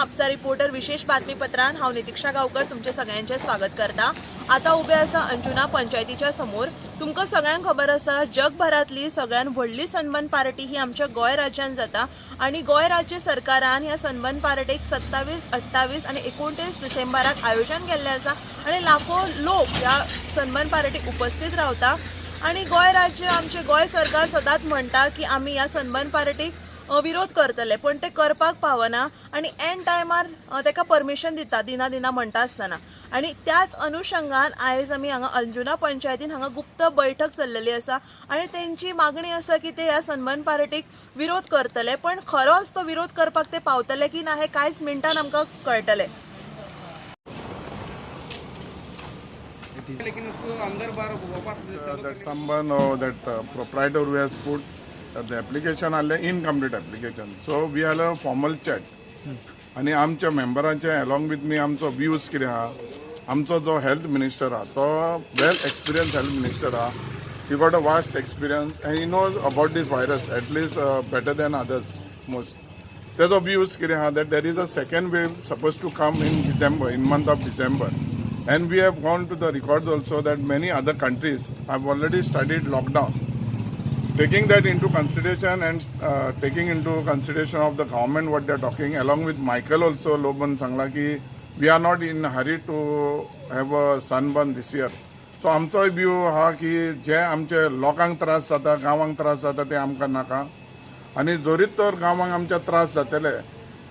Mapusa reporter विशेष बातमीपत्रान हांव नितिक्षा गांवकर तुमचे सगळ्यांचे स्वागत करता. आता उबे आसा अंजुना पंचायतीच्या समोर. तुमकां सगळ्यांक खबर आसा जगभरातली सगळ्यात व्हडली सन्मान पार्टी ही आमच्या गोंय राज्यात जाता आणि गोंय राज्य सरकारान ह्या सन्मान पार्टीक सत्तावीस अठ्ठावीस आणि एकोणतीस डिसेंबराक आयोजन केल्लें आसा आणि लाखो लोक ह्या सन्मान पार्टीक उपस्थित रावता. आणि गोंय राज्य आमचे गोंय सरकार सदांच म्हणटा की आमी ह्या सन्मान पार्टीक विरोध करतले पण ते करपाक पावना आणि एन टायमार तेका परमिशन दिता दिना दिना म्हणटा आसतना. आणि त्याच अनुषंगान आयज आमी हांगा अंजुना पंचायतीन हांगा गुप्त बैठक चल्लेली आसा आणि तेंची मागणी आसा की ते ह्या सन्मान पार्टीक विरोध करतले पण खरोच तो विरोध करपाक ते पावतले की ना हे कांयच मिनटान आमकां कळटले. लेकिन उसको अंदर बाहर वापस Uh, that someone or that uh, proprietor who has put the application आले incomplete application. So we had a formal chat आणि आमच्या मेंबरांचे अलॉंग विथ मी आमचो व्ह्यूज कितें आहा आमचो जो हेल्थ मिनिस्टर आहा तो वेल एक्सपिरियन्स हेल्थ मिनिस्टर आहा he got a vast experience and he knows about this virus at least better than others most तेजो व्ह्यूज कितें आहा that there is a second wave suppose to come in December in month of December And we have gone to the records also that many other countries have already studied lockdown. Taking that into consideration and uh, taking into consideration of the government what they're talking, along with Michael also, Loban Sanglaki, we are not in a hurry to have a sunburn this year. So आमचो view हा की जे आमचे लोकांक त्रास जाता गांवांक त्रास जाता ते आमकां नाका आनी जोरीत तर गांवांक आमच्या त्रास जातले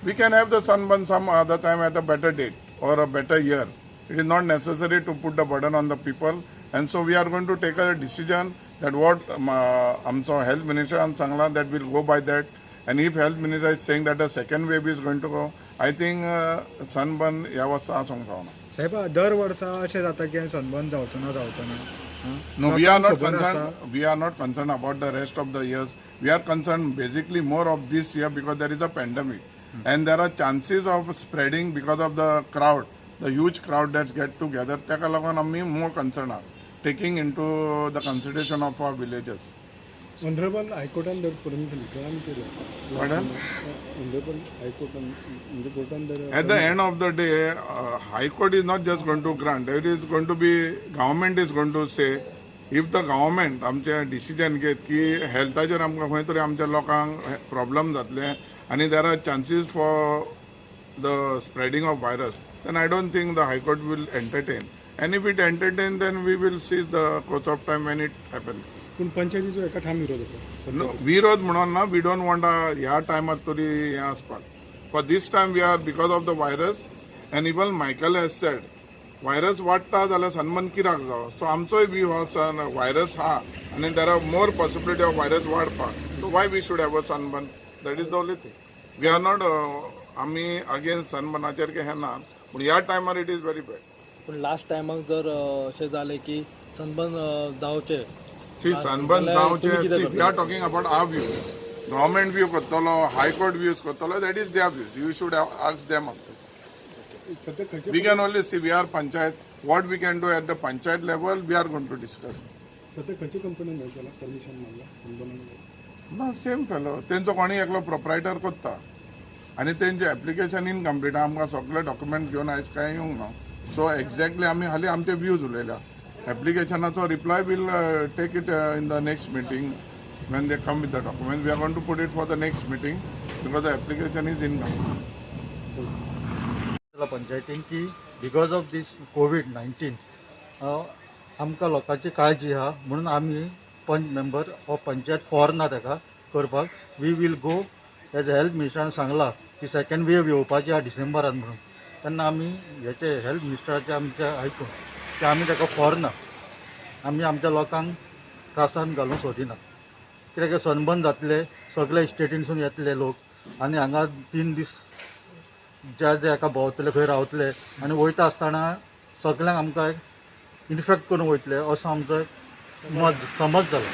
we can have the Sunburn some other time at a better date or a better year it is not necessary to put the burden on the people and so we are going to take a decision that what um, uh, आमचो health minister and सांगला that will go by that. And if health minister is saying that a second wave is going to go, I think uh, sunburn आसूंक जावना. साहेब दर वर्सा अशें जाता की sunburn जावचो ना जावचो ना हां? No, we are not concerned. We are not concerned about the rest of the years. We are concerned basically more of this year because there is a pandemic, and there are chances of spreading because of the crowd, the huge crowd that's get together. ताका लागून आमी more concerned are taking into the consideration of our villages. हायकोर्टान जर permission केला केलं Pardon? Honourable हायकोर्टान म्हणजे कोर्टान जर At the end of the day, uh, High Court is not just going to grant. It is going to be government is going to say if the government आमचे decision घेत की हेल्थाचेर आमकां खंय तरी आमच्या लोकांक प्रॉब्लम जातले आनी there are chances for the spreading of virus then I don't think the high court will entertain and if it entertain then we will cease the course of time when it happen पूण पंचायतीचो एका ठाम विरोध आसा No, विरोध म्हणून ना we don't want ह्या टायमार तरी हें आसपाक for this time we are because of the virus and even Michael has said virus वाडटा जाल्यार सन्मान कित्याक जावं सो आमचोय व्यू हो सन व्हायरस हा आनी there are more possibility of virus वाडपाक so why we should have a Sunburn that is the only thing we are not आमी अगेन्स्ट सनबर्नाचेर हे ना पूण ह्या टायमार इट इज व्हेरी बॅड पण लास्ट टायमाक जर अशें जालें की सनबर्न जावचें. सी सनबर्न जावचे. See we are talking about our view government view करतलो हायकोर्ट व्ह्यूज करतलो that is their views you should ask them सध्या खंयचे We can only see, we are panchayat, what we can do at the panchayat level, we are going to discuss. सध्या खंयच्या कंपनीन हें केला permission मागला? Sunburn ना सेम फेलो तेंचो कोणी एकलो प्रोप्रायटर करता. आनी तेंचे एप्लिकेशन इनकम्प्लीट आमकां सगळे डॉक्युमेंट घेवन आयज कांय येवंक ना? सो एक्झॅक्टली आमी हाली आमचे व्ह्यूज उलयल्या. एप्लिकेशनाचो reply will take it in the next meeting when they come with the document we are going to put it for the next meeting because the application is in पंचायतीन की because of this COVID nineteen आमकां लोकांची काळजी आहा म्हणून आमी पंच member of panchayat for ना ताका करपाक. We will go as health मिनिस्टरान सांगला की सेकंड वेव येवपाची आहा डिसेंबरान म्हणून. तेन्ना आमी हेचे हेल्थ मिनिस्टराचे आमचे आयकून की आमी ताका फॉर ना आमी आमच्या लोकांक त्रासान घालूंक सोदिना. कित्याक सनबर्न जातले सगळे स्टेटीनसून येतले लोक आनी हांगा तीन दीस ज्या ज्या हाका भोंवतले खंय रावतले आनी वयता आसतना सगळ्यांक आमकां इन्फेक्ट करून वयतले असो आमचो एक मत समज जालो.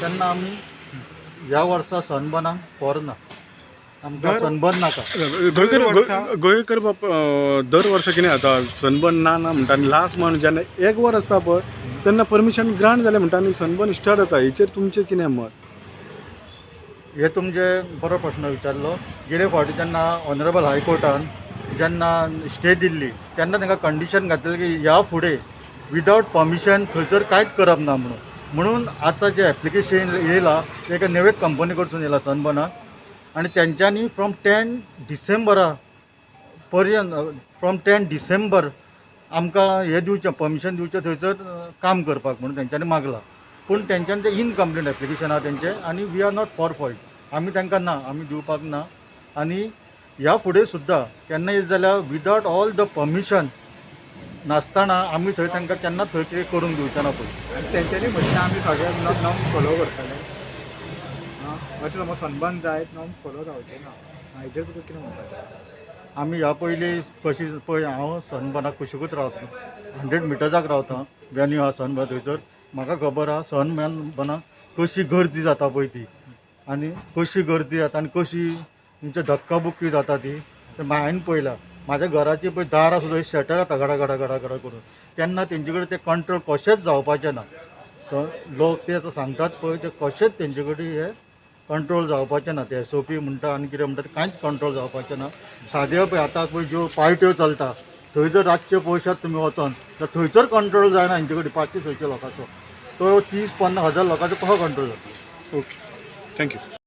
तेन्ना आमी ह्या वर्सा सनबर्नाक आमकां सनबर्न नाका गोंयकर गोंय- गोंयकर बाप अं, दर वर्सा कितें जाता सनबर्न ना ना म्हणटा आनी लास्ट म्हणून जेन्ना एक वर आसता पळय तेन्ना परमिशन ग्रांट जालें म्हणटा आनी सनबर्न स्टार्ट जाता हेचेर तुमचें कितें मत? हे तुमचे बरो प्रश्न विचारलो. गेले फावटी जेन्ना ऑनरेबल हायकोर्टान जेन्ना स्टे दिल्ली तेन्ना तांकां कंडिशन घातलें की ह्या फुडें विदावट परमिशन थंयसर कांयच करप ना म्हणून. म्हणून आतां जे एप्लिकेशन येयलां तें एका नवे कंपनी कडसून येयलां सनबर्नाक आनी तेंच्यांनी फ्रॉम टेन डिसेंबरा पर्यंत फ्रॉम टेन डिसेंबर आमकां हें दिवचें परमिशन दिवचें थंयसर काम करपाक म्हणून तेंच्यांनी मागलां. पूण तेंच्यांनी तें इनकम्प्लीट एप्लिकेशन आहा तेंचें आनी we are not for fault आमी तांकां ना आमी दिवपाक ना. आनी ह्या फुडें सुद्दां केन्ना येत जाल्यार विदावट ऑल द परमिशन नासतना आमी थंय तांकां केन्ना थंय कितें करून दिवचें ना पळय आनी तेंच्यांनी म्हटलें आमी सगळ्यांक नॉर्म फॉलो करतले. अशें मग सनबर्न जायत ना फॉलो रावचे ना. हायजर तुका कितें म्हणपाचें आमी ह्या पयलीं कशी पळय हांव सनबर्नाक कुशीकूच रावता हंड्रेड मिटर्साक रावता वेन्यू आहा सनबर्न थंयसर. म्हाका खबर आहा सनबर्नाक कशी गर्दी जाता पळय ती. आनी कशी गर्दी जाता आनी कशी तेंची धक्काबुक्की जाता ती. तें हांवें पळयलां. म्हाज्या घराची पळय दारां सुद्दां शटर जाता घडा घडा घडा घडा करून. तेन्ना तेंचे कडेन तें कंट्रोल कशेंच जावपाचें ना. लोक ते आतां सांगतात पळय ते कशेंच तेंचे कडेन हे कंट्रोल जावपाचें ना ते एस ओ पी म्हणटा आनी कितें म्हणटा कांयच कंट्रोल जावपाचें ना. साद्यो पळय आतां पळय ज्यो पार्ट्यो चलता थंय जर रातचे पयशात तुमी वचोन जाल्यार थंयसर कंट्रोल जायना हेंचे कडेन पांचशे सयशे लोकांचो. तो तीस पन्नास हजार लोकांचो कसो कंट्रोल जाता. Okay thank you